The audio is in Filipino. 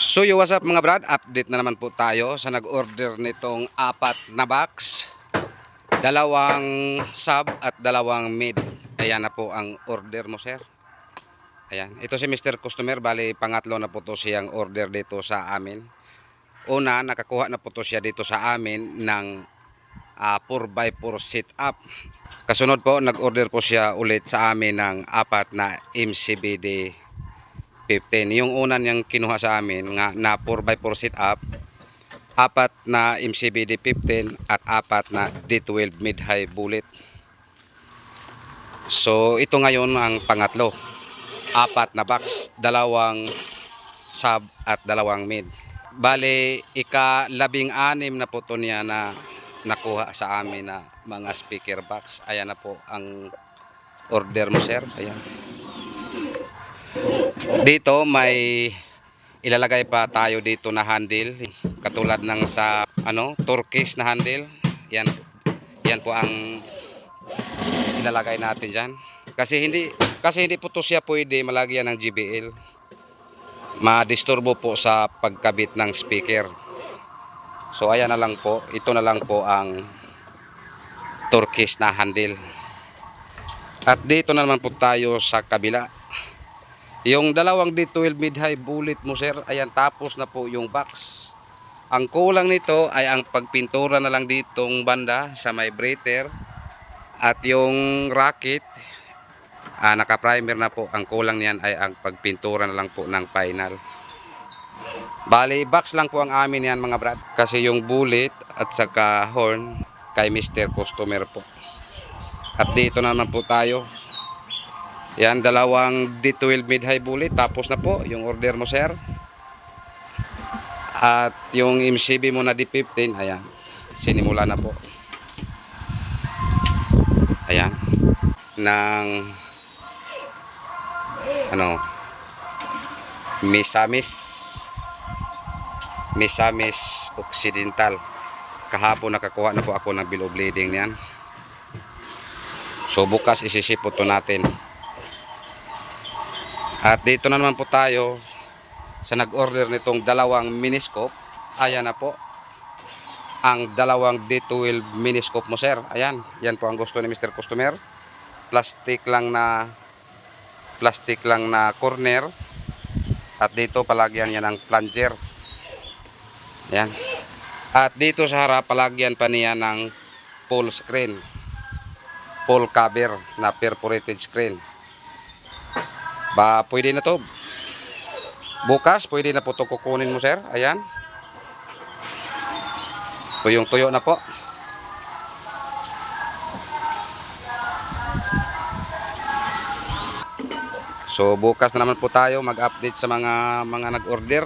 So yo, what's up mga brad? Update na naman po tayo sa nag-order nitong apat na box. Dalawang sub at dalawang mid. Ayan na po ang order mo, sir. Ayan. Ito si Mr. Customer. Bali, pangatlo na po to siyang order dito sa amin. Una, nakakuha na po to siya dito sa amin ng ah, 4x4 sit-up. Kasunod po, nag-order po siya ulit sa amin ng apat na MCBD 15. Yung una niyang kinuha sa amin nga na 4x4 sit up, apat na MCBD 15 at apat na D12 mid-high bullet. So ito ngayon ang pangatlo. Apat na box, dalawang sub at dalawang mid. Bale, ika labing anim na po to niya na nakuha sa amin na mga speaker box. Ayan na po ang order mo sir. Ayan. Dito may ilalagay pa tayo dito na handle katulad ng sa ano turkish na handle. Yan yan po ang ilalagay natin diyan. Kasi hindi kasi hindi po to siya pwede malagyan ng GBL. Madisturbo po sa pagkabit ng speaker. So ayan na lang po, ito na lang po ang turkish na handle. At dito na naman po tayo sa kabila. Yung dalawang D12 mid-high bullet mo sir, ayan tapos na po yung box. Ang kulang nito ay ang pagpintura na lang ditong banda sa may breather at yung racket ah, naka-primer na po. Ang kulang niyan ay ang pagpintura na lang po ng final. Bali, box lang po ang amin yan mga brad. Kasi yung bullet at saka horn kay Mr. Customer po. At dito na naman po tayo yan, dalawang D12 mid-high bullet. Tapos na po yung order mo, sir. At yung MCB mo na D15, ayan. Sinimula na po. Ayan. Ng ano Misamis Misamis Occidental. Kahapon nakakuha na po ako ng bill of lading niyan. So bukas isisip po to natin. At dito na naman po tayo sa nag-order nitong dalawang miniscope. Ayan na po. Ang dalawang D12 miniscope mo sir. Ayan. Yan po ang gusto ni Mr. Customer. Plastic lang na plastic lang na corner. At dito palagyan niya ng plunger. Ayan. At dito sa harap palagyan pa niya ng full screen. Full cover na perforated screen. Ba, pwede na to. Bukas, pwede na po to kukunin mo, sir. Ayan. Tuyong-tuyo na po. So, bukas na naman po tayo mag-update sa mga mga nag-order.